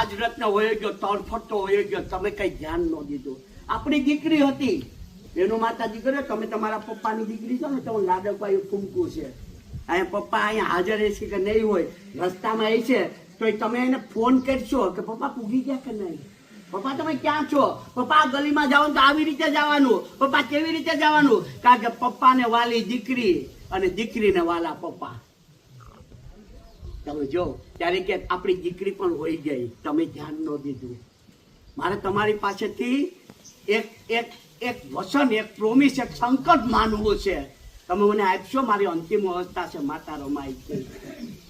રાજરત્ન હોય ગયો તળફટતો હોય ગયો, તમે કઈ ધ્યાન ન દીધું. આપણી દીકરી હતી. એનું માતા દીકરી તમે તમારા પપ્પાની દીકરી છો ને, તો લાડકવા એ ફૂમકું છે. અહીંયા પપ્પા અહીંયા હાજર છે કે નહીં હોય, રસ્તામાં એ છે તો તમે એને ફોન કરશો કે, પપ્પા, પૂગી ગયા કે નહીં? પપ્પા, તમે ક્યાં છો? પપ્પા ગલીમાં જવાનું તો આવી રીતે જવાનું. પપ્પા, કેવી રીતે જવાનું? કારણ કે પપ્પાને વાલી દીકરી અને દીકરીને વાલા પપ્પા. તમે જો, ત્યારે કે આપણી દીકરી પણ હોઈ ગઈ. તમે ધ્યાન ન દીધું. મારે તમારી પાસેથી એક એક એક વચન એક પ્રોમિસ એક સંકલ્પ માનવું છે. તમે મને આપશો? મારી અંતિમ અવસ્થા છે, માતા રમાઈ છે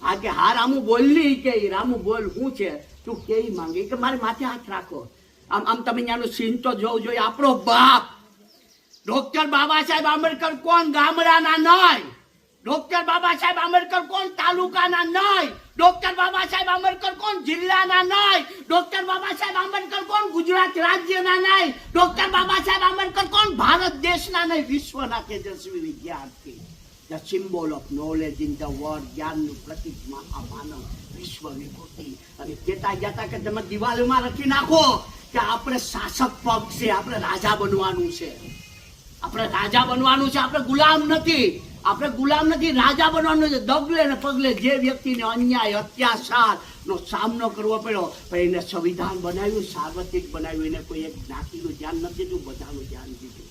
આ કે હા, રામુ બોલની કે, રામુ બોલ શું છે? તું કેવી માંગી? કે મારે માથે હાથ રાખો. આમ આમ તમે ત્યાંનું સીન તો જોવું જોઈએ. આપણો બાપ ડોક્ટર બાબા સાહેબ આંબેડકર કોણ? ગામડાના નહીં. ડોક્ટર બાબા સાહેબ આંબેડકર કોણ તાલુકાના નહીં? ડોક્ટર બાબા સાહેબ આંબેડકર કોણ જિલ્લાના નહીં? ડોક્ટર બાબા સાહેબ આંબેડકર કોણ ગુજરાત રાજ્યના નહીં? ડોક્ટર બાબા સાહેબ આંબેડકર કોણ ભારત દેશના નહીં? વિશ્વના તેજસ્વી વિદ્યાર્થી. The symbol of knowledge in the world જ્ઞાનનું પ્રતિક માનવ વિશ્વ વિભૂતિ. અને કહેતા જતા કે તમે દિવાલમાં લખી નાખો કે આપણે શાસક પગ છે, આપણે રાજા બનવાનું છે. આપણે રાજા બનવાનું છે, આપણે ગુલામ નથી. આપણે ગુલામ નથી, રાજા બનવાનું છે. ડગલે ને પગલે જે વ્યક્તિને અન્યાય, અત્યાચાર નો સામનો કરવો પડ્યો, પણ એને સંવિધાન બનાવ્યું, સાર્વત્રિક બનાવ્યું. એને કોઈ એક જ્ઞાતિનું ધ્યાન નથી દીધું, બધાનું ધ્યાન દીધું.